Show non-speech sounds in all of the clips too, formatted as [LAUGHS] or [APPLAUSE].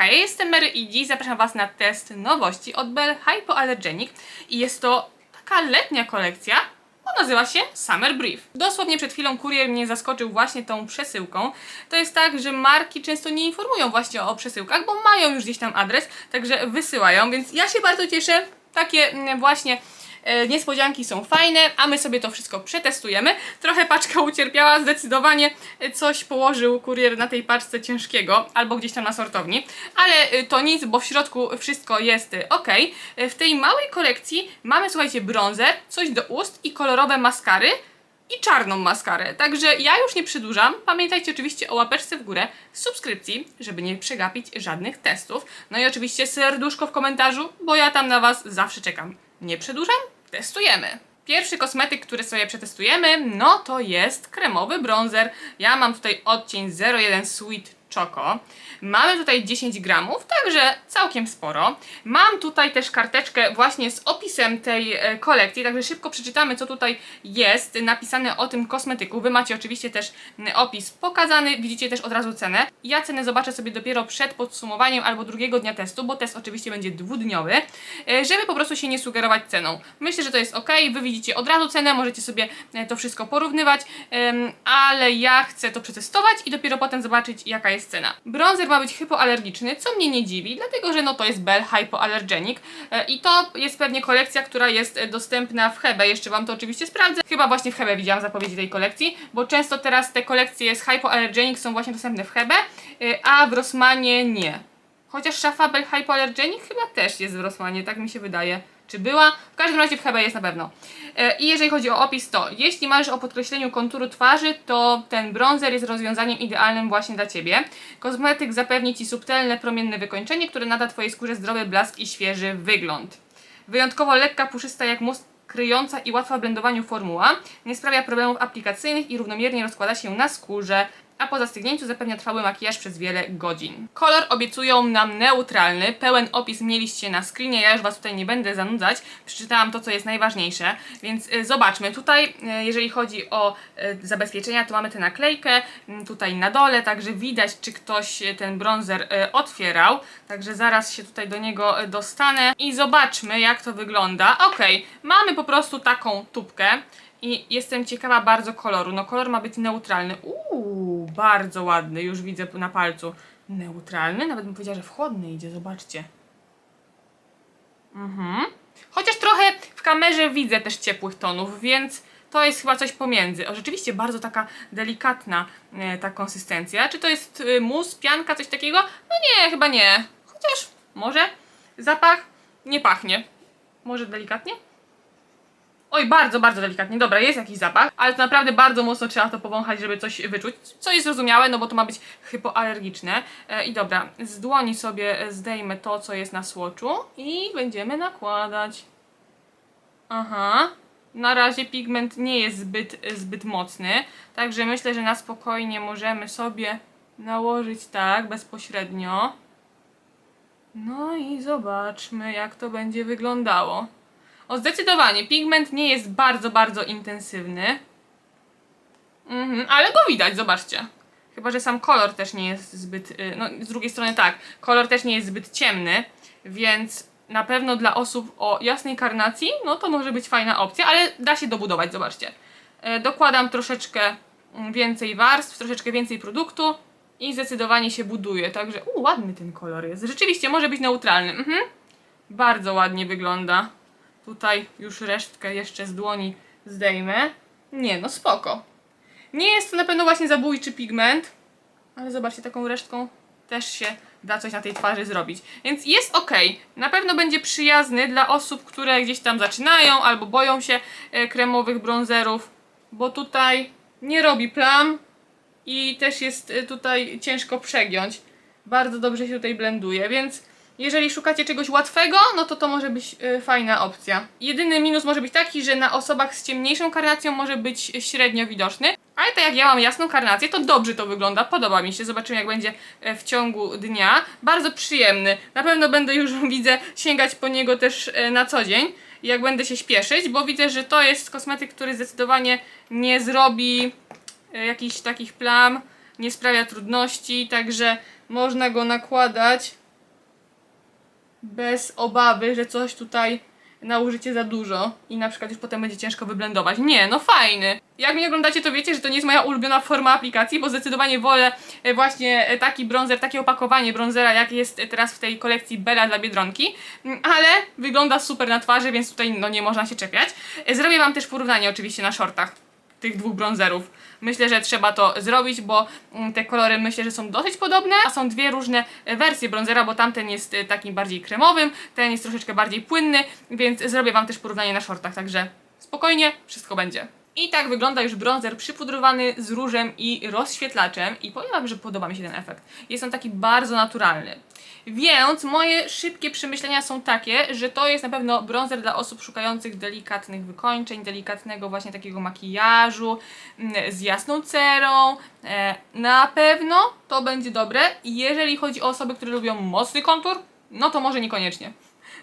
Ja jestem Mary i dziś zapraszam Was na test nowości od Bell Hypoallergenic i jest to taka letnia kolekcja, o, nazywa się Summer Brief. Dosłownie przed chwilą kurier mnie zaskoczył właśnie tą przesyłką. To jest tak, że marki często nie informują właśnie o przesyłkach, bo mają już gdzieś tam adres, także wysyłają, więc ja się bardzo cieszę. Takie mm, właśnie niespodzianki są fajne, a my sobie to wszystko przetestujemy. Trochę paczka ucierpiała, zdecydowanie e, coś położył kurier na tej paczce ciężkiego, albo gdzieś tam na sortowni, ale e, to nic, bo w środku wszystko jest ok. W tej małej kolekcji mamy, słuchajcie, bronzer, coś do ust i kolorowe maskary i czarną maskarę. Także ja już nie przedłużam. Pamiętajcie oczywiście o łapeczce w górę, subskrypcji, żeby nie przegapić żadnych testów. No i oczywiście serduszko w komentarzu, bo ja tam na Was zawsze czekam. Nie przedłużam? Testujemy. Pierwszy kosmetyk, który sobie przetestujemy, no to jest kremowy bronzer. Ja mam tutaj odcień 01 Sweet Choco. Mamy tutaj 10 gramów, także całkiem sporo. Mam tutaj też karteczkę właśnie z opisem tej e, kolekcji, także szybko przeczytamy, co tutaj jest napisane o tym kosmetyku. Wy macie oczywiście też opis pokazany, widzicie też od razu cenę. Ja cenę zobaczę sobie dopiero przed podsumowaniem albo drugiego dnia testu, bo test oczywiście będzie dwudniowy, e, żeby po prostu się nie sugerować ceną. Myślę, że to jest ok, wy widzicie od razu cenę, możecie sobie e, to wszystko porównywać, ale ja chcę to przetestować i dopiero potem zobaczyć, jaka jest cena. Bronzer ma być hypoalergiczny, co mnie nie dziwi, dlatego że no to jest Bell Hypoallergenic e, i to jest pewnie kolekcja, która jest e, dostępna w Hebe. Jeszcze Wam to oczywiście sprawdzę. Chyba właśnie w Hebe widziałam zapowiedzi tej kolekcji, bo często teraz te kolekcje z Hypoallergenic są właśnie dostępne w Hebe, e, a w Rossmanie nie. Chociaż szafa Bell Hypoallergenic chyba też jest w Rossmanie, tak mi się wydaje. Czy była? W każdym razie w Hebe jest na pewno. E, I jeżeli chodzi o opis, to jeśli marzysz o podkreśleniu konturu twarzy, to ten bronzer jest rozwiązaniem idealnym właśnie dla Ciebie. Kosmetyk zapewni Ci subtelne, promienne wykończenie, które nada Twojej skórze zdrowy blask i świeży wygląd. Wyjątkowo lekka, puszysta jak mus kryjąca i łatwa w blendowaniu formuła. Nie sprawia problemów aplikacyjnych i równomiernie rozkłada się na skórze a po zastygnięciu zapewnia trwały makijaż przez wiele godzin. Kolor obiecują nam neutralny, pełen opis mieliście na screenie, ja już Was tutaj nie będę zanudzać, przeczytałam to, co jest najważniejsze, więc y, zobaczmy, tutaj y, jeżeli chodzi o y, zabezpieczenia, to mamy tę naklejkę y, tutaj na dole, także widać, czy ktoś ten bronzer otwierał, także zaraz się tutaj do niego dostanę i zobaczmy, jak to wygląda. Ok, mamy po prostu taką tubkę, i jestem ciekawa bardzo koloru. No kolor ma być neutralny. Uuu, bardzo ładny, już widzę na palcu. Neutralny? Nawet bym powiedziała, że w chłodny idzie, zobaczcie. Mhm. Chociaż trochę w kamerze widzę też ciepłych tonów, więc to jest chyba coś pomiędzy. O, rzeczywiście bardzo taka delikatna e, ta konsystencja. Czy to jest e, mus, pianka, coś takiego? No nie, chyba nie. Chociaż może zapach nie pachnie. Może delikatnie? Oj, bardzo, bardzo delikatnie. Dobra, jest jakiś zapach, ale to naprawdę bardzo mocno trzeba to powąchać, żeby coś wyczuć. Co jest zrozumiałe, no bo to ma być hypoalergiczne. E, I dobra, z dłoni sobie zdejmę to, co jest na słoczu i będziemy nakładać. Aha. Na razie pigment nie jest zbyt, zbyt mocny, także myślę, że na spokojnie możemy sobie nałożyć tak, bezpośrednio. No i zobaczmy, jak to będzie wyglądało. O, zdecydowanie, pigment nie jest bardzo, bardzo intensywny. Mhm, ale go widać, zobaczcie. Chyba, że sam kolor też nie jest zbyt. y, No, z drugiej strony tak, kolor też nie jest zbyt ciemny, więc na pewno dla osób o jasnej karnacji, no to może być fajna opcja, ale da się dobudować, zobaczcie. E, Dokładam troszeczkę mm, więcej warstw, troszeczkę więcej produktu i zdecydowanie się buduje. Także, u, ładny ten kolor jest. Rzeczywiście może być neutralny. Mhm. Bardzo ładnie wygląda. Tutaj już resztkę jeszcze z dłoni zdejmę. Nie, no spoko. Nie jest to na pewno właśnie zabójczy pigment, ale zobaczcie, taką resztką też się da coś na tej twarzy zrobić. Więc jest ok. Na pewno będzie przyjazny dla osób, które gdzieś tam zaczynają albo boją się e, kremowych bronzerów, bo tutaj nie robi plam i też jest e, tutaj ciężko przegiąć. Bardzo dobrze się tutaj blenduje, więc jeżeli szukacie czegoś łatwego, no to to może być y, fajna opcja. Jedyny minus może być taki, że na osobach z ciemniejszą karnacją może być średnio widoczny, ale tak jak ja mam jasną karnację, to dobrze to wygląda, podoba mi się, zobaczymy jak będzie e, w ciągu dnia. Bardzo przyjemny, na pewno będę już, [LAUGHS] widzę, sięgać po niego też e, na co dzień, jak będę się śpieszyć, bo widzę, że to jest kosmetyk, który zdecydowanie nie zrobi e, jakichś takich plam, nie sprawia trudności, także można go nakładać bez obawy, że coś tutaj nałożycie za dużo i na przykład już potem będzie ciężko wyblendować. Nie, no fajny. Jak mnie oglądacie, to wiecie, że to nie jest moja ulubiona forma aplikacji, bo zdecydowanie wolę e, właśnie e, taki bronzer, takie opakowanie bronzera, jak jest teraz w tej kolekcji Bella dla Biedronki, Mm, ale wygląda super na twarzy, więc tutaj no nie można się czepiać. E, Zrobię Wam też porównanie oczywiście na shortach tych dwóch bronzerów. Myślę, że trzeba to zrobić, bo mm, te kolory myślę, że są dosyć podobne, a są dwie różne e, wersje bronzera, bo tamten jest e, takim bardziej kremowym, ten jest troszeczkę bardziej płynny, więc zrobię Wam też porównanie na shortach, także spokojnie, wszystko będzie. I tak wygląda już bronzer przypudrowany z różem i rozświetlaczem i powiem Wam, że podoba mi się ten efekt. Jest on taki bardzo naturalny. Więc moje szybkie przemyślenia są takie, że to jest na pewno bronzer dla osób szukających delikatnych wykończeń, delikatnego właśnie takiego makijażu mm, z jasną cerą. E, Na pewno to będzie dobre. Jeżeli chodzi o osoby, które lubią mocny kontur, no to może niekoniecznie.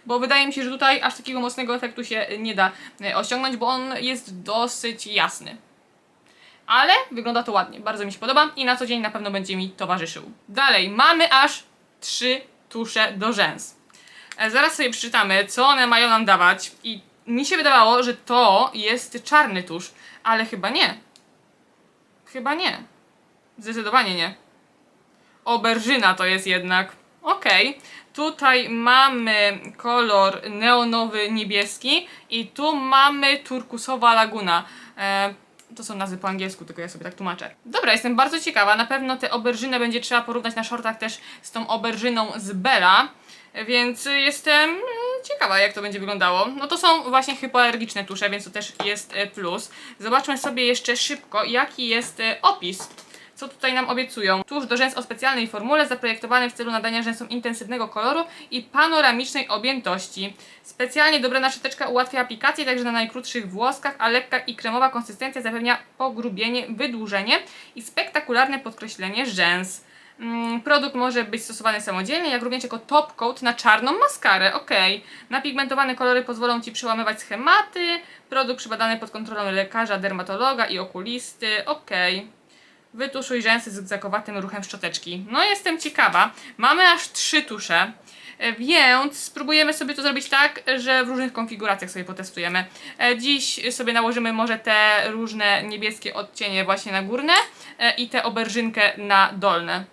Bo wydaje mi się, że tutaj aż takiego mocnego efektu się nie da e, osiągnąć, bo on jest dosyć jasny. Ale wygląda to ładnie, bardzo mi się podoba i na co dzień na pewno będzie mi towarzyszył. Dalej, mamy aż trzy tusze do rzęs. E, Zaraz sobie przeczytamy, co one mają nam dawać i mi się wydawało, że to jest czarny tusz, ale chyba nie. Chyba nie. Zdecydowanie nie. Oberżyna to jest jednak. Okej. Tutaj mamy kolor neonowy niebieski i tu mamy turkusowa laguna. E, to są nazwy po angielsku, tylko ja sobie tak tłumaczę. Dobra, jestem bardzo ciekawa. Na pewno te oberżynę będzie trzeba porównać na shortach też z tą oberżyną z Bella. Więc jestem mm, ciekawa, jak to będzie wyglądało. No to są właśnie hypoalergiczne tusze, więc to też jest e, plus. Zobaczmy sobie jeszcze szybko, jaki jest e, opis. Co tutaj nam obiecują? Tusz do rzęs o specjalnej formule, zaprojektowany w celu nadania rzęsom intensywnego koloru i panoramicznej objętości. Specjalnie dobrana szczoteczka ułatwia aplikację także na najkrótszych włoskach, a lekka i kremowa konsystencja zapewnia pogrubienie, wydłużenie i spektakularne podkreślenie rzęs. Mm, Produkt może być stosowany samodzielnie, jak również jako top coat na czarną maskarę. Ok. Napigmentowane kolory pozwolą Ci przełamywać schematy. Produkt przebadany pod kontrolą lekarza, dermatologa i okulisty. Ok. Wytuszuj rzęsy zygzakowatym ruchem szczoteczki. No jestem ciekawa. Mamy aż trzy tusze. e, Więc spróbujemy sobie to zrobić tak, że w różnych konfiguracjach sobie potestujemy. E, Dziś sobie nałożymy może te różne niebieskie odcienie właśnie na górne e, i tę oberżynkę na dolne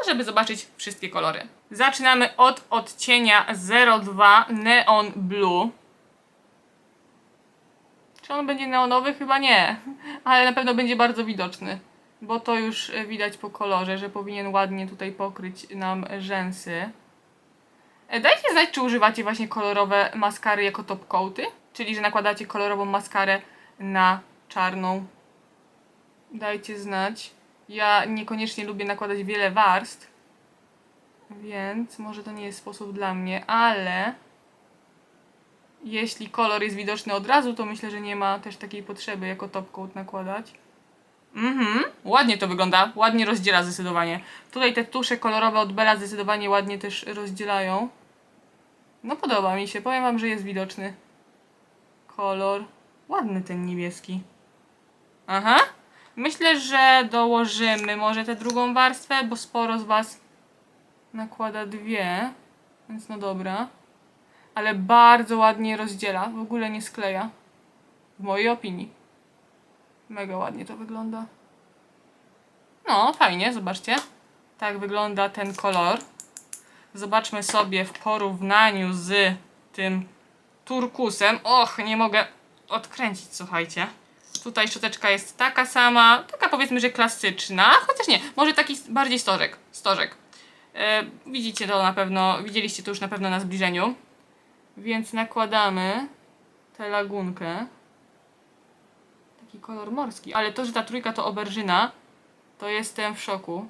no żeby zobaczyć wszystkie kolory. Zaczynamy od odcienia 02 Neon Blue. Czy on będzie neonowy? Chyba nie, ale na pewno będzie bardzo widoczny, bo to już widać po kolorze, że powinien ładnie tutaj pokryć nam rzęsy. E, Dajcie znać, czy używacie właśnie kolorowe maskary jako top coaty, czyli że nakładacie kolorową maskarę na czarną. Dajcie znać. Ja niekoniecznie lubię nakładać wiele warstw, więc może to nie jest sposób dla mnie, ale jeśli kolor jest widoczny od razu, to myślę, że nie ma też takiej potrzeby jako top coat nakładać. Mhm, ładnie to wygląda, ładnie rozdziela zdecydowanie. Tutaj te tusze kolorowe od Bella zdecydowanie ładnie też rozdzielają. No podoba mi się, powiem wam, że jest widoczny kolor. Ładny ten niebieski. Aha. Myślę, że dołożymy może tę drugą warstwę, bo sporo z Was nakłada dwie, więc no dobra. Ale bardzo ładnie rozdziela, w ogóle nie skleja. W mojej opinii. Mega ładnie to wygląda. No, fajnie, zobaczcie. Tak wygląda ten kolor. Zobaczmy sobie w porównaniu z tym turkusem. Och, nie mogę odkręcić, słuchajcie. Tutaj szczoteczka jest taka sama, taka powiedzmy, że klasyczna, chociaż nie, może taki bardziej stożek. stożek. E, widzicie to na pewno, widzieliście to już na pewno na zbliżeniu. Więc nakładamy tę lagunkę. Kolor morski. Ale to, że ta trójka to oberżyna, to jestem w szoku.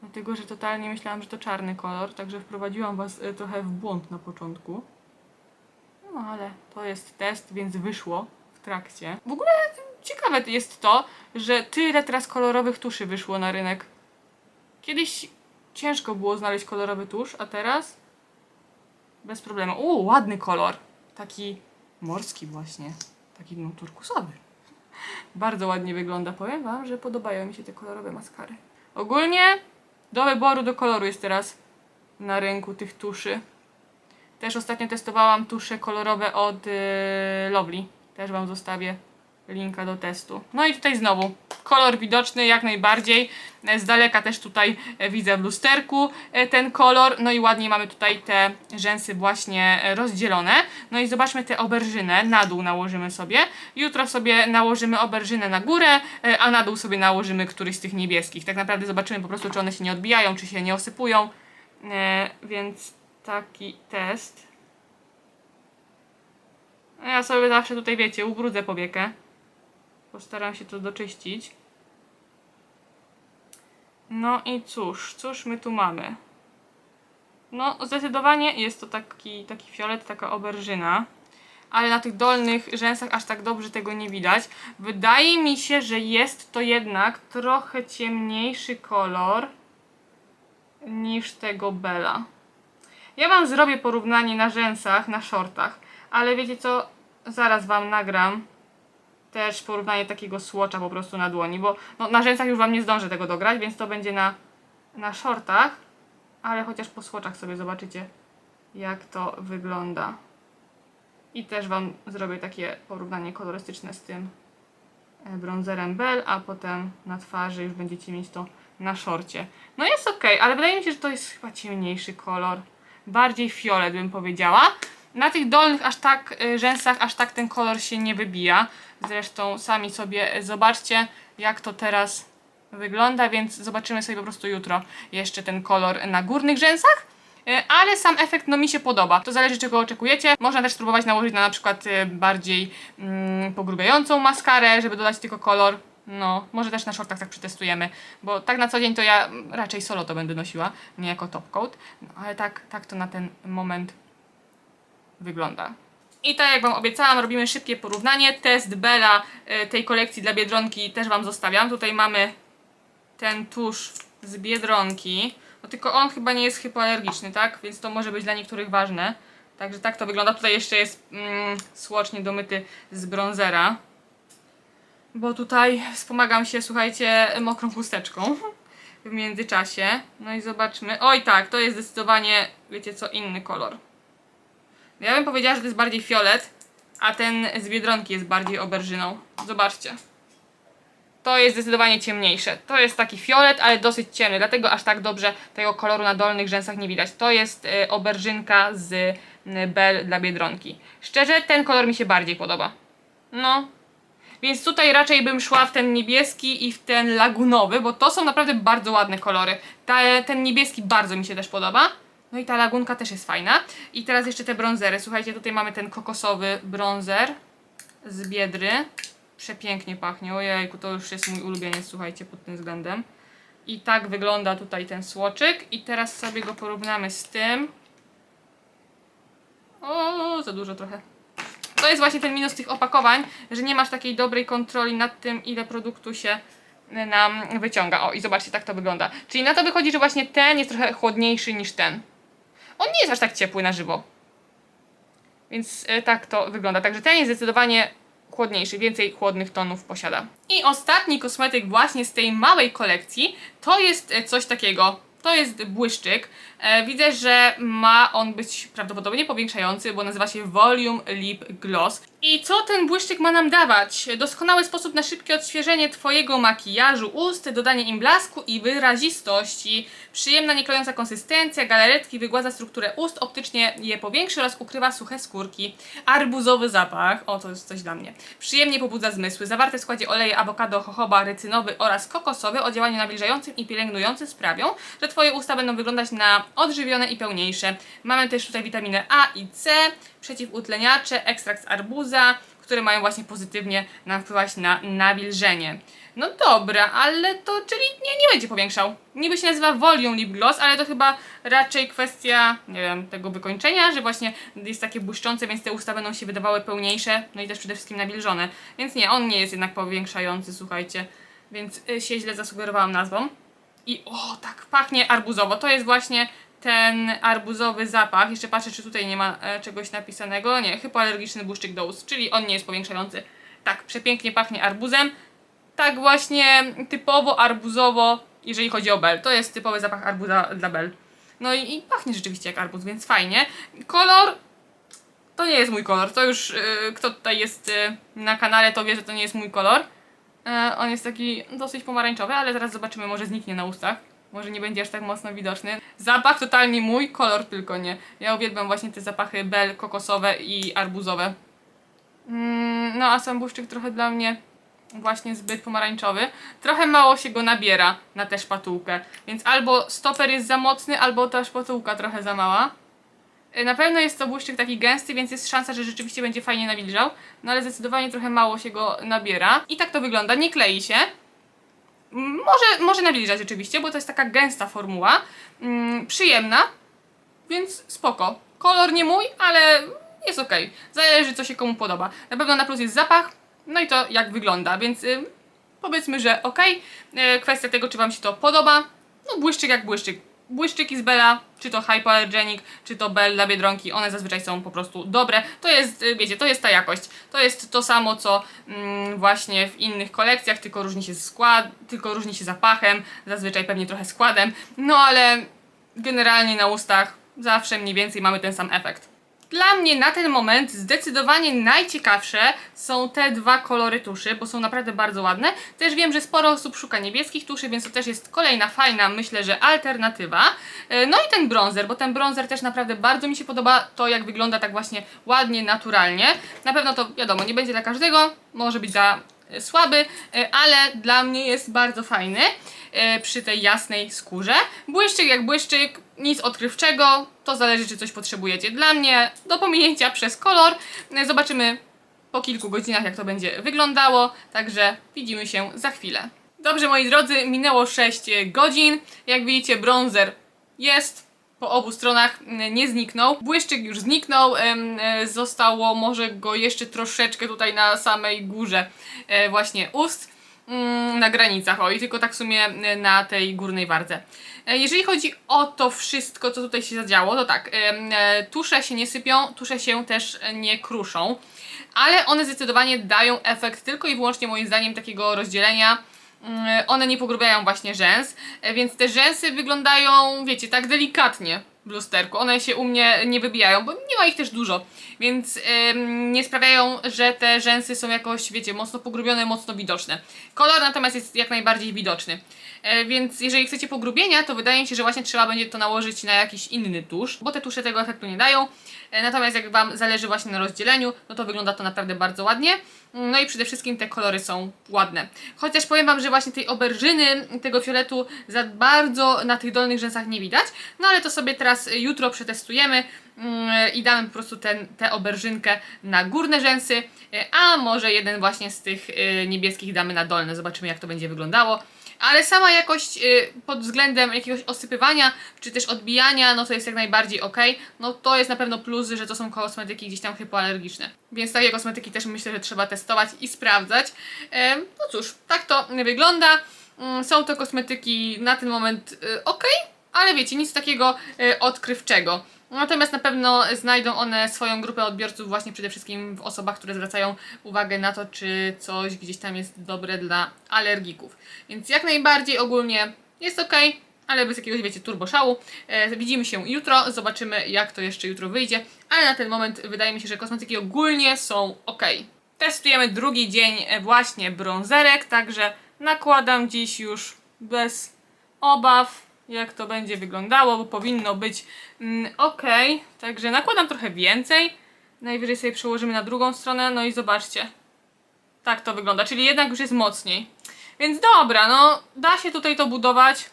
Dlatego, że totalnie myślałam, że to czarny kolor, także wprowadziłam Was e, trochę w błąd na początku. No ale to jest test, więc wyszło w trakcie. W ogóle ciekawe jest to, że tyle teraz kolorowych tuszy wyszło na rynek. Kiedyś ciężko było znaleźć kolorowy tusz, a teraz bez problemu. U, ładny kolor. Taki morski właśnie. Taki no turkusowy. Bardzo ładnie wygląda. Powiem wam, że podobają mi się te kolorowe maskary. Ogólnie do wyboru, do koloru jest teraz na rynku tych tuszy. Też ostatnio testowałam tusze kolorowe od yy, Lovely. Też Wam zostawię linka do testu. No i tutaj znowu kolor widoczny jak najbardziej. Z daleka też tutaj widzę w lusterku e, ten kolor. No i ładnie mamy tutaj te rzęsy właśnie rozdzielone. No i zobaczmy te oberżynę. Na dół nałożymy sobie. Jutro sobie nałożymy oberżynę na górę, e, a na dół sobie nałożymy któryś z tych niebieskich. Tak naprawdę zobaczymy po prostu, czy one się nie odbijają, czy się nie osypują. E, Więc taki test. Ja sobie zawsze tutaj, wiecie, ubrudzę powiekę. Postaram się to doczyścić. No i cóż, cóż my tu mamy? No, zdecydowanie jest to taki, taki fiolet, taka oberżyna. Ale na tych dolnych rzęsach aż tak dobrze tego nie widać. Wydaje mi się, że jest to jednak trochę ciemniejszy kolor niż tego Bella. Ja wam zrobię porównanie na rzęsach, na shortach, ale wiecie co? Zaraz wam nagram też porównanie takiego słocza po prostu na dłoni, bo no, na rzęsach już wam nie zdążę tego dograć, więc to będzie na, na shortach, ale chociaż po słoczach sobie zobaczycie, jak to wygląda. I też wam zrobię takie porównanie kolorystyczne z tym e, bronzerem Bell, a potem na twarzy już będziecie mieć to na szorcie. No jest ok, ale wydaje mi się, że to jest chyba ciemniejszy kolor. Bardziej fiolet bym powiedziała. Na tych dolnych aż tak y, rzęsach aż tak ten kolor się nie wybija. Zresztą sami sobie zobaczcie jak to teraz wygląda, więc zobaczymy sobie po prostu jutro jeszcze ten kolor na górnych rzęsach. Y, Ale sam efekt no mi się podoba. To zależy czego oczekujecie. Można też spróbować nałożyć na na przykład y, bardziej mm, pogrubiającą maskarę, żeby dodać tylko kolor. No, może też na shortach tak przetestujemy, bo tak na co dzień to ja raczej solo to będę nosiła, nie jako top coat, no, ale tak, tak to na ten moment wygląda. I tak jak Wam obiecałam, robimy szybkie porównanie. Test Bella y, tej kolekcji dla Biedronki też Wam zostawiam. Tutaj mamy ten tusz z Biedronki. No tylko on chyba nie jest hypoalergiczny, tak? Więc to może być dla niektórych ważne. Także tak to wygląda. Tutaj jeszcze jest mm, słocz niedomyty z bronzera. Bo tutaj wspomagam się, słuchajcie, mokrą chusteczką w międzyczasie. No i zobaczmy. Oj tak, to jest zdecydowanie, wiecie co, inny kolor. Ja bym powiedziała, że to jest bardziej fiolet, a ten z Biedronki jest bardziej oberżyną. Zobaczcie. To jest zdecydowanie ciemniejsze. To jest taki fiolet, ale dosyć ciemny, dlatego aż tak dobrze tego koloru na dolnych rzęsach nie widać. To jest y, oberżynka z y, Bell dla Biedronki. Szczerze, ten kolor mi się bardziej podoba. No. Więc tutaj raczej bym szła w ten niebieski i w ten lagunowy, bo to są naprawdę bardzo ładne kolory. Ta, ten niebieski bardzo mi się też podoba. No i ta lagunka też jest fajna. I teraz jeszcze te bronzery. Słuchajcie, tutaj mamy ten kokosowy bronzer z Biedry. Przepięknie pachnie. Ojejku, to już jest mój ulubieniec, słuchajcie, pod tym względem. I tak wygląda tutaj ten słoczyk. I teraz sobie go porównamy z tym. O, za dużo trochę. To jest właśnie ten minus tych opakowań, że nie masz takiej dobrej kontroli nad tym, ile produktu się nam wyciąga. O, i zobaczcie, tak to wygląda. Czyli na to wychodzi, że właśnie ten jest trochę chłodniejszy niż ten. On nie jest aż tak ciepły na żywo. Więc e, tak to wygląda. Także ten jest zdecydowanie chłodniejszy, więcej chłodnych tonów posiada. I ostatni kosmetyk właśnie z tej małej kolekcji to jest e, coś takiego. To jest błyszczyk. E, widzę, że ma on być prawdopodobnie powiększający, bo nazywa się Volume Lip Gloss. I co ten błyszczyk ma nam dawać? Doskonały sposób na szybkie odświeżenie Twojego makijażu ust, dodanie im blasku i wyrazistości. Przyjemna, nieklejąca konsystencja, galaretki wygładza strukturę ust, optycznie je powiększy oraz ukrywa suche skórki. Arbuzowy zapach, o to jest coś dla mnie. Przyjemnie pobudza zmysły. Zawarte w składzie oleje awokado, jojoba, rycynowy oraz kokosowy o działaniu nawilżającym i pielęgnującym sprawią, że Twoje usta będą wyglądać na odżywione i pełniejsze. Mamy też tutaj witaminę A i C, przeciwutleniacze, ekstrakt z arbuza, które mają właśnie pozytywnie nam wpływać na nawilżenie. No dobra, ale to czyli nie, nie będzie powiększał. Niby się nazywa Volume Lip Gloss, ale to chyba raczej kwestia, nie wiem, tego wykończenia, że właśnie jest takie błyszczące, więc te usta będą się wydawały pełniejsze, no i też przede wszystkim nawilżone. Więc nie, on nie jest jednak powiększający, słuchajcie. Więc y, się źle zasugerowałam nazwą. I o, tak pachnie arbuzowo. To jest właśnie ten arbuzowy zapach. Jeszcze patrzę, czy tutaj nie ma e, czegoś napisanego. Nie, hypoalergiczny błyszczyk do ust, czyli on nie jest powiększający. Tak, przepięknie pachnie arbuzem. Tak właśnie typowo arbuzowo, jeżeli chodzi o Bell. To jest typowy zapach arbuza dla Bell. No i, i pachnie rzeczywiście jak arbuz, więc fajnie. Kolor to nie jest mój kolor. To już y, kto tutaj jest y, na kanale, to wie, że to nie jest mój kolor. E, on jest taki dosyć pomarańczowy, ale zaraz zobaczymy, może zniknie na ustach. Może nie będzie aż tak mocno widoczny. Zapach totalnie mój, kolor tylko nie. Ja uwielbiam właśnie te zapachy bel, kokosowe i arbuzowe. Mm, no a sam błyszczyk trochę dla mnie właśnie zbyt pomarańczowy. Trochę mało się go nabiera na tę szpatułkę. Więc albo stoper jest za mocny, albo ta szpatułka trochę za mała. Y, Na pewno jest to błyszczyk taki gęsty, więc jest szansa, że rzeczywiście będzie fajnie nawilżał. No ale zdecydowanie trochę mało się go nabiera. I tak to wygląda, nie klei się. Może, może nawilżać rzeczywiście, bo to jest taka gęsta formuła. Mm, przyjemna, więc spoko. Kolor nie mój, ale jest ok. Zależy co się komu podoba. Na pewno na plus jest zapach, no i to jak wygląda, więc y, powiedzmy, że ok. Kwestia tego, czy Wam się to podoba. No błyszczyk jak błyszczyk. Błyszczyki z Bella, czy to Hypoallergenic, czy to Bell dla Biedronki, one zazwyczaj są po prostu dobre. To jest, y, wiecie, to jest ta jakość. To jest to samo, co mm, właśnie w innych kolekcjach, tylko różni się skład, tylko różni się zapachem, zazwyczaj pewnie trochę składem. No ale generalnie na ustach zawsze mniej więcej mamy ten sam efekt. Dla mnie na ten moment zdecydowanie najciekawsze są te dwa kolory tuszy, bo są naprawdę bardzo ładne. Też wiem, że sporo osób szuka niebieskich tuszy, więc to też jest kolejna fajna, myślę, że alternatywa. E, No i ten bronzer, bo ten bronzer też naprawdę bardzo mi się podoba, to jak wygląda tak właśnie ładnie, naturalnie. Na pewno to wiadomo, nie będzie dla każdego, może być za e, słaby, e, ale dla mnie jest bardzo fajny przy tej jasnej skórze. Błyszczyk jak błyszczyk, nic odkrywczego, to zależy czy coś potrzebujecie. Dla mnie do pominięcia przez kolor. E, Zobaczymy po kilku godzinach jak to będzie wyglądało, także widzimy się za chwilę. Dobrze moi drodzy, minęło 6 godzin. Jak widzicie bronzer jest, po obu stronach mm, nie zniknął. Błyszczyk już zniknął, e, zostało może go jeszcze troszeczkę tutaj na samej górze e, właśnie ust, na granicach, o i tylko tak w sumie e, na tej górnej wardze. E, Jeżeli chodzi o to wszystko, co tutaj się zadziało, to tak, e, tusze się nie sypią, tusze się też nie kruszą, ale one zdecydowanie dają efekt tylko i wyłącznie moim zdaniem takiego rozdzielenia. Mm, one nie pogrubiają właśnie rzęs, e, więc te rzęsy wyglądają, wiecie, tak delikatnie w lusterku. One się u mnie nie wybijają, bo nie ma ich też dużo, więc nie sprawiają, że te rzęsy są jakoś, wiecie, mocno pogrubione, mocno widoczne. Kolor natomiast jest jak najbardziej widoczny. E, więc jeżeli chcecie pogrubienia, to wydaje mi się, że właśnie trzeba będzie to nałożyć na jakiś inny tusz, bo te tusze tego efektu nie dają. E, Natomiast jak Wam zależy właśnie na rozdzieleniu, no to wygląda to naprawdę bardzo ładnie. No i przede wszystkim te kolory są ładne. Chociaż powiem Wam, że właśnie tej oberżyny, tego fioletu za bardzo na tych dolnych rzęsach nie widać. No ale to sobie teraz jutro przetestujemy mm, i damy po prostu ten, tę oberżynkę na górne rzęsy, a może jeden właśnie z tych y, niebieskich damy na dolne. Zobaczymy jak to będzie wyglądało. Ale sama jakość y, pod względem jakiegoś osypywania, czy też odbijania, no to jest jak najbardziej ok. No to jest na pewno plus, że to są kosmetyki gdzieś tam hypoalergiczne. Więc takie kosmetyki też myślę, że trzeba testować i sprawdzać. No cóż, tak to wygląda. Mm, Są to kosmetyki na ten moment y, ok, ale wiecie, nic takiego y, odkrywczego. Natomiast na pewno znajdą one swoją grupę odbiorców właśnie przede wszystkim w osobach, które zwracają uwagę na to, czy coś gdzieś tam jest dobre dla alergików. Więc jak najbardziej ogólnie jest ok, ale bez jakiegoś, wiecie, turboszału. E, widzimy się jutro, zobaczymy jak to jeszcze jutro wyjdzie, ale na ten moment wydaje mi się, że kosmetyki ogólnie są ok. Testujemy drugi dzień e, właśnie brązerek, także nakładam dziś już bez obaw, jak to będzie wyglądało, bo powinno być mm, ok. Także nakładam trochę więcej. Najwyżej sobie przełożymy na drugą stronę, no i zobaczcie. Tak to wygląda, czyli jednak już jest mocniej. Więc dobra, no da się tutaj to budować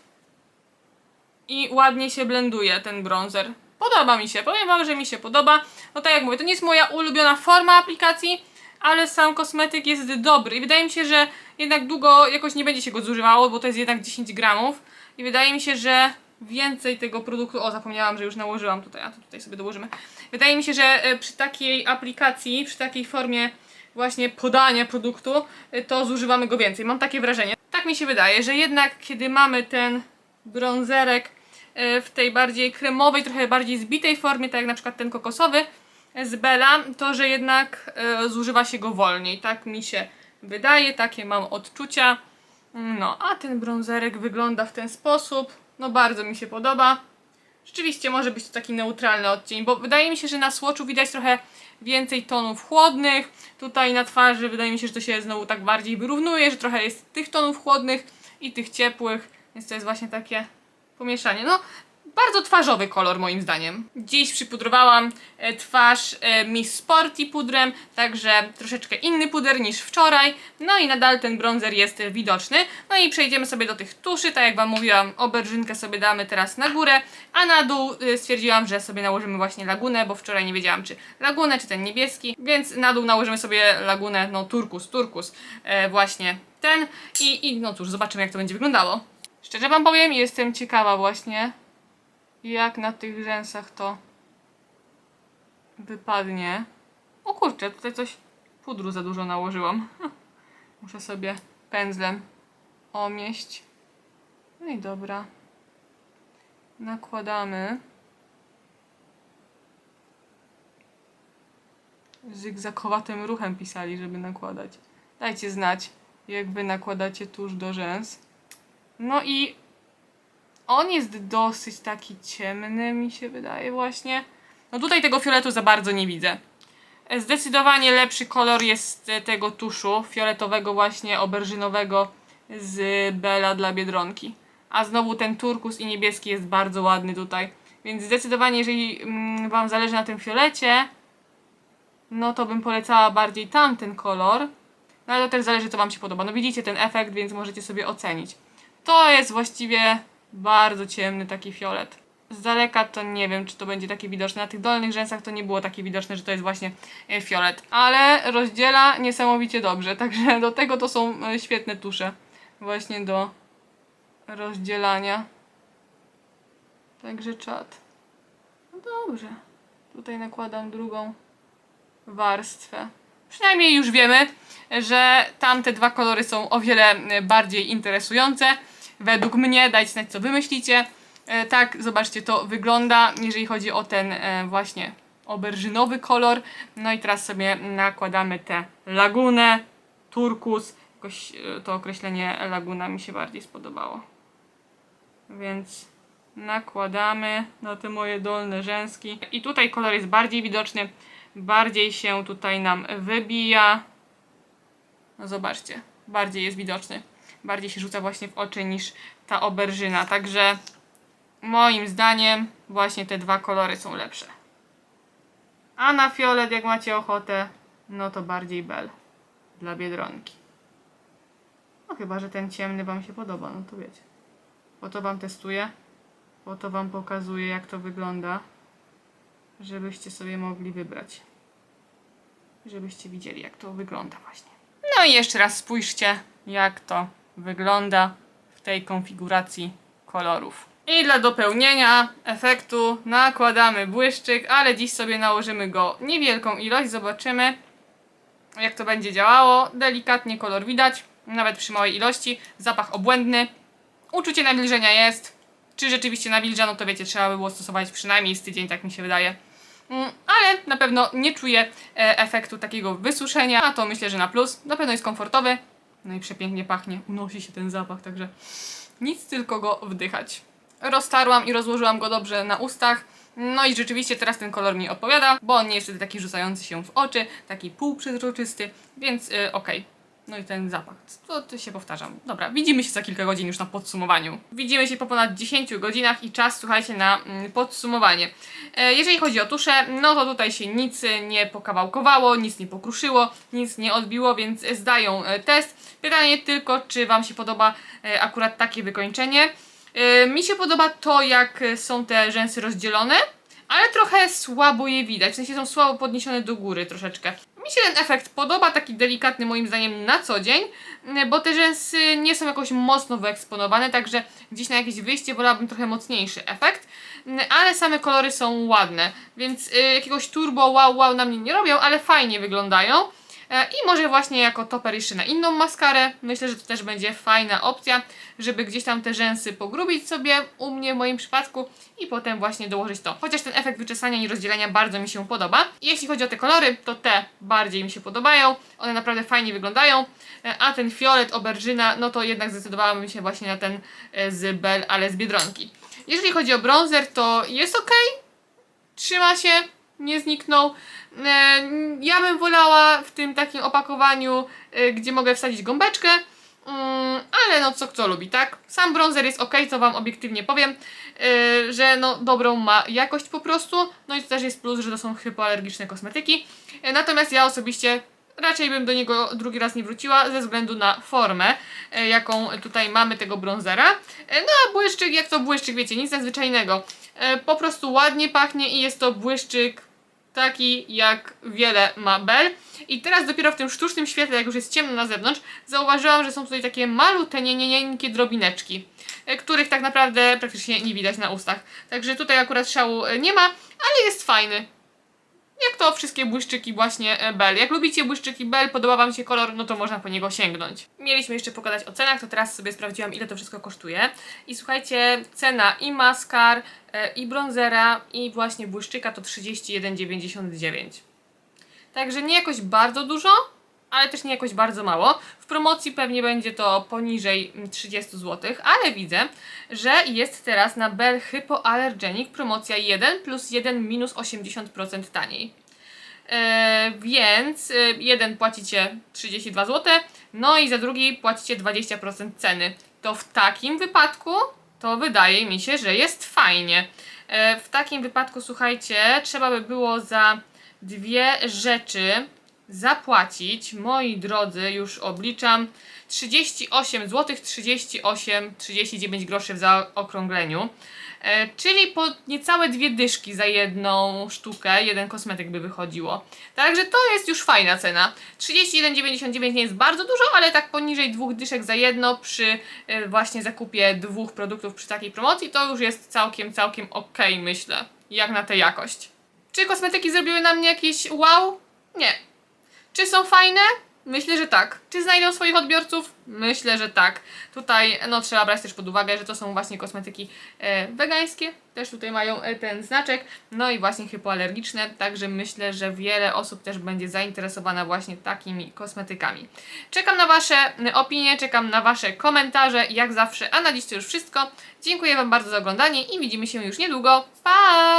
i ładnie się blenduje ten bronzer. Podoba mi się, powiem wam, że mi się podoba. No tak jak mówię, to nie jest moja ulubiona forma aplikacji, ale sam kosmetyk jest dobry i wydaje mi się, że jednak długo jakoś nie będzie się go zużywało, bo to jest jednak 10 gramów i wydaje mi się, że więcej tego produktu, o zapomniałam, że już nałożyłam tutaj, a to tutaj sobie dołożymy. Wydaje mi się, że e, przy takiej aplikacji, przy takiej formie właśnie podania produktu, e, to zużywamy go więcej. Mam takie wrażenie. Tak mi się wydaje, że jednak kiedy mamy ten bronzerek e, w tej bardziej kremowej, trochę bardziej zbitej formie, tak jak na przykład ten kokosowy z Bella, to że jednak zużywa się go wolniej. Tak mi się wydaje, takie mam odczucia. No, a ten bronzerek wygląda w ten sposób. No bardzo mi się podoba. Rzeczywiście może być to taki neutralny odcień, bo wydaje mi się, że na Swatchu widać trochę więcej tonów chłodnych. Tutaj na twarzy wydaje mi się, że to się znowu tak bardziej wyrównuje, że trochę jest tych tonów chłodnych i tych ciepłych, więc to jest właśnie takie pomieszanie. No, bardzo twarzowy kolor moim zdaniem. Dziś przypudrowałam e, twarz e, Miss Sporty pudrem, także troszeczkę inny puder niż wczoraj. No i nadal ten bronzer jest widoczny. No i przejdziemy sobie do tych tuszy, tak jak Wam mówiłam, oberżynkę sobie damy teraz na górę, a na dół e, stwierdziłam, że sobie nałożymy właśnie lagunę, bo wczoraj nie wiedziałam czy lagunę, czy ten niebieski, więc na dół nałożymy sobie lagunę, no turkus, turkus, e, właśnie ten i, i no cóż, zobaczymy jak to będzie wyglądało. Szczerze Wam powiem, jestem ciekawa właśnie, jak na tych rzęsach to wypadnie. O kurczę, tutaj coś pudru za dużo nałożyłam. [LAUGHS] Muszę sobie pędzlem omieść. No i dobra. Nakładamy. Zygzakowatym ruchem pisali, żeby nakładać. Dajcie znać, jak wy nakładacie tuż do rzęs. No i on jest dosyć taki ciemny, mi się wydaje właśnie. No tutaj tego fioletu za bardzo nie widzę. E, Zdecydowanie lepszy kolor jest e, tego tuszu, fioletowego właśnie, oberżynowego z Bella dla Biedronki. A znowu ten turkus i niebieski jest bardzo ładny tutaj. Więc zdecydowanie, jeżeli mm, Wam zależy na tym fiolecie, no to bym polecała bardziej tamten kolor. No ale to też zależy, co Wam się podoba. No widzicie ten efekt, więc możecie sobie ocenić. To jest właściwie bardzo ciemny taki fiolet. Z daleka to nie wiem, czy to będzie takie widoczne. Na tych dolnych rzęsach to nie było takie widoczne, że to jest właśnie e, fiolet. Ale rozdziela niesamowicie dobrze, [LAUGHS] także do tego to są e, świetne tusze. Właśnie do rozdzielania. Także czat. No dobrze. Tutaj nakładam drugą warstwę. Przynajmniej już wiemy, że tamte dwa kolory są o wiele e, bardziej interesujące. Według mnie, dajcie znać co wy myślicie. E, tak, zobaczcie, to wygląda, jeżeli chodzi o ten e, właśnie oberżynowy kolor. No i teraz sobie nakładamy tę lagunę, turkus. Jakoś e, to określenie laguna mi się bardziej spodobało. Więc nakładamy na te moje dolne rzęski. I tutaj kolor jest bardziej widoczny, bardziej się tutaj nam wybija. No zobaczcie, bardziej jest widoczny. Bardziej się rzuca właśnie w oczy niż ta oberżyna. Także moim zdaniem właśnie te dwa kolory są lepsze. A na fiolet, jak macie ochotę, no to bardziej bel dla biedronki. No chyba, że ten ciemny Wam się podoba, no to wiecie. Po to Wam testuję, po to Wam pokazuję, jak to wygląda, żebyście sobie mogli wybrać. Żebyście widzieli, jak to wygląda właśnie. No i jeszcze raz spójrzcie, jak to wygląda w tej konfiguracji kolorów. I dla dopełnienia efektu nakładamy błyszczyk, ale dziś sobie nałożymy go niewielką ilość, zobaczymy jak to będzie działało. Delikatnie kolor widać, nawet przy małej ilości. Zapach obłędny. Uczucie nawilżenia jest. Czy rzeczywiście nawilża, no to wiecie, trzeba by było stosować przynajmniej z tydzień, tak mi się wydaje. Mm, Ale na pewno nie czuję e, efektu takiego wysuszenia, a to myślę, że na plus. Na pewno jest komfortowy, no i przepięknie pachnie. Unosi się ten zapach, także nic tylko go wdychać. Roztarłam i rozłożyłam go dobrze na ustach. No i rzeczywiście teraz ten kolor mi odpowiada, bo on nie jest wtedy taki rzucający się w oczy, taki półprzezroczysty, więc yy, okej. No i ten zapach, to, to się powtarzam. Dobra, widzimy się za kilka godzin już na podsumowaniu. Widzimy się po ponad 10 godzinach i czas, słuchajcie, na mm, podsumowanie. E, jeżeli chodzi o tuszę, no to tutaj się nic nie pokawałkowało, nic nie pokruszyło, nic nie odbiło, więc zdają e, test. Pytanie tylko, czy Wam się podoba e, akurat takie wykończenie. E, Mi się podoba to, jak są te rzęsy rozdzielone, ale trochę słabo je widać, w sensie są słabo podniesione do góry troszeczkę. Mi się ten efekt podoba, taki delikatny moim zdaniem na co dzień, m, bo te rzęsy nie są jakoś mocno wyeksponowane, także gdzieś na jakieś wyjście wolałabym trochę mocniejszy efekt, m, ale same kolory są ładne, więc y, jakiegoś turbo wow wow na mnie nie robią, ale fajnie wyglądają. E, I może właśnie jako toper jeszcze na inną maskarę. Myślę, że to też będzie fajna opcja, żeby gdzieś tam te rzęsy pogrubić sobie, u mnie w moim przypadku, i potem właśnie dołożyć to. Chociaż ten efekt wyczesania i rozdzielenia bardzo mi się podoba. I jeśli chodzi o te kolory, to te bardziej mi się podobają. One naprawdę fajnie wyglądają. E, A ten fiolet, oberżyna, no to jednak zdecydowałabym się właśnie na ten e, z Bell, ale z Biedronki. Jeżeli chodzi o bronzer, to jest ok. Trzyma się, nie zniknął. E, Ja bym wolała w tym takim opakowaniu, e, gdzie mogę wsadzić gąbeczkę. Mm, ale no co kto lubi, tak? Sam bronzer jest ok, to wam obiektywnie powiem, e, że no dobrą ma jakość po prostu. No i to też jest plus, że to są hypoalergiczne kosmetyki. Natomiast ja osobiście raczej bym do niego drugi raz nie wróciła ze względu na formę, jaką tutaj mamy tego bronzera. No a błyszczyk, jak to błyszczyk, wiecie, nic nadzwyczajnego. E, Po prostu ładnie pachnie i jest to błyszczyk taki jak wiele ma Bell. I teraz dopiero w tym sztucznym świetle, jak już jest ciemno na zewnątrz, zauważyłam, że są tutaj takie malutenieńkie drobineczki, e, których tak naprawdę praktycznie nie widać na ustach. Także tutaj akurat szału e, nie ma, ale jest fajny. Jak to wszystkie błyszczyki właśnie e, Bell. Jak lubicie błyszczyki Bell, podoba Wam się kolor, no to można po niego sięgnąć. Mieliśmy jeszcze pogadać o cenach, to teraz sobie sprawdziłam ile to wszystko kosztuje. I słuchajcie, cena i maskar, e, i bronzera, i właśnie błyszczyka to 31,99. Także nie jakoś bardzo dużo, ale też nie jakoś bardzo mało. W promocji pewnie będzie to poniżej mm, 30 zł, ale widzę, że jest teraz na Bell Hypoallergenic promocja 1 plus 1 minus 80% taniej. E, więc e, jeden płacicie 32 zł, no i za drugi płacicie 20% ceny. To w takim wypadku to wydaje mi się, że jest fajnie. E, w takim wypadku, słuchajcie, trzeba by było za dwie rzeczy zapłacić, moi drodzy, już obliczam, 38 zł, 38, 39 groszy w zaokrągleniu. E, czyli po niecałe dwie dyszki za jedną sztukę, jeden kosmetyk by wychodziło. Także to jest już fajna cena. 31,99 nie jest bardzo dużo, ale tak poniżej dwóch dyszek za jedno przy e, właśnie zakupie dwóch produktów przy takiej promocji to już jest całkiem, całkiem ok, myślę. Jak na tę jakość. Czy kosmetyki zrobiły na mnie jakieś wow? Nie. Czy są fajne? Myślę, że tak. Czy znajdą swoich odbiorców? Myślę, że tak. Tutaj no, trzeba brać też pod uwagę, że to są właśnie kosmetyki e, wegańskie. Też tutaj mają e, ten znaczek. No i właśnie hypoalergiczne. Także myślę, że wiele osób też będzie zainteresowana właśnie takimi kosmetykami. Czekam na Wasze e, opinie, czekam na Wasze komentarze. Jak zawsze, a na to już wszystko. Dziękuję Wam bardzo za oglądanie i widzimy się już niedługo. Pa!